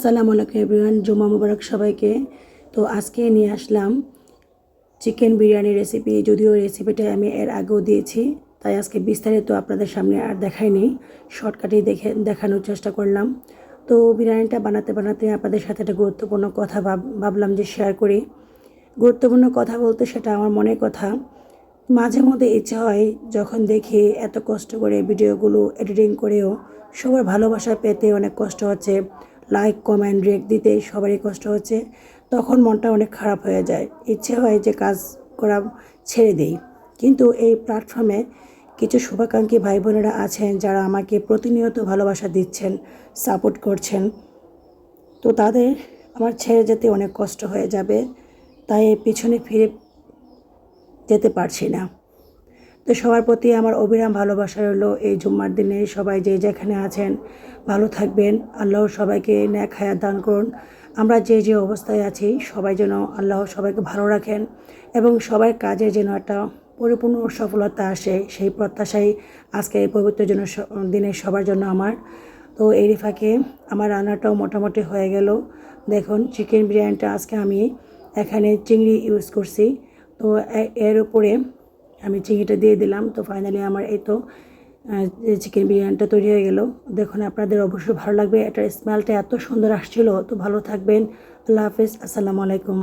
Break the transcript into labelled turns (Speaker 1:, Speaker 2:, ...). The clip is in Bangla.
Speaker 1: আসসালামু আলাইকুম এভরিওয়ান জুমা মুবারক সবাইকে। তো আজকে নিয়ে আসলাম চিকেন বিরিয়ানি রেসিপি যদিও রেসিপিটা আমি এর আগেও দিয়েছি, তাই আজকে বিস্তারিত আপনাদের সামনে আর দেখাইনি। শর্টকাটেই দেখে, দেখানোর চেষ্টা করলাম। তো বিরিয়ানিটা বানাতে বানাতে আপনাদের সাথে একটা গুরুত্বপূর্ণ কথা ভাব, ভাবলাম যে শেয়ার করি। গুরুত্বপূর্ণ কথা বলতে সেটা আমার মনের কথা। মাঝে মধ্যে ইচ্ছে হয় যখন দেখি এত কষ্ট করে ভিডিওগুলো এডিটিং করেও সবার ভালোবাসা পেতে অনেক কষ্ট হচ্ছে। লাইক কমেন্ট রেক দিতে সবারই কষ্ট হচ্ছে। তখন মনটা অনেক খারাপ হয়ে যায়। ইচ্ছে হয় যে কাজ করা ছেড়ে দেই। কিন্তু এই প্ল্যাটফর্মে কিছু শুভাকাঙ্ক্ষী ভাই বোনেরা আছেন যারা আমাকে প্রতিনিয়ত ভালোবাসা দিচ্ছেন সাপোর্ট করছেন। তো তাদের আমার ছেড়ে যেতে অনেক কষ্ট হয়ে যাবে, তাই পিছনে ফিরে যেতে পারছি না। তো সবার প্রতি আমার অবিরাম ভালোবাসা রইল এই জুম্মার দিনে। সবাই যে যেখানে আছেন, ভালো থাকবেন। আল্লাহ সবাইকে ন্যাক হায়াত দান করুন। আমরা যে যে অবস্থায় আছি, সবাই যেন আল্লাহ সবাইকে ভালো রাখেন এবং সবার কাজে যেন একটা পরিপূর্ণ সফলতা আসে, সেই প্রত্যাশাই আজকে এই পবিত্র জন্য দিনে সবার জন্য আমার। তো এই ফাঁকে আমার রান্নাটাও মোটামুটি হয়ে গেল। দেখুন চিকেন বিরিয়ানিটা আজকে আমি এখানে চিংড়ি ইউজ করছি। তো এর উপরে আমি চিংড়িটা দিয়ে দিলাম, তো ফাইনালি আমার এই তো চিকেন বিরিয়ানিটা তৈরি হয়ে গেল। দেখুন, আপনাদের অবশ্যই ভালো লাগবে, এটার স্মেলটা এত সুন্দর আসছিল, তো ভালো থাকবেন। আল্লাহ হাফিজ, আসসালামু আলাইকুম।